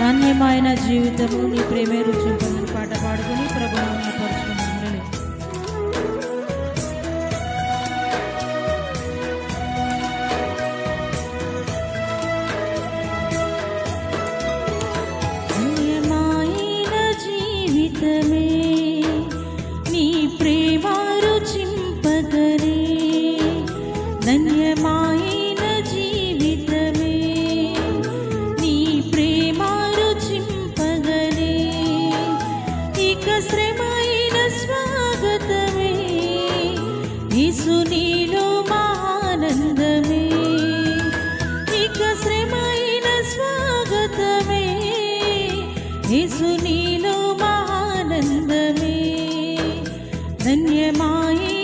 నాణ్యమైన జీవితము నీ ప్రేమే రుచింపను యేసు నీలో మానందమే ధన్యమాయే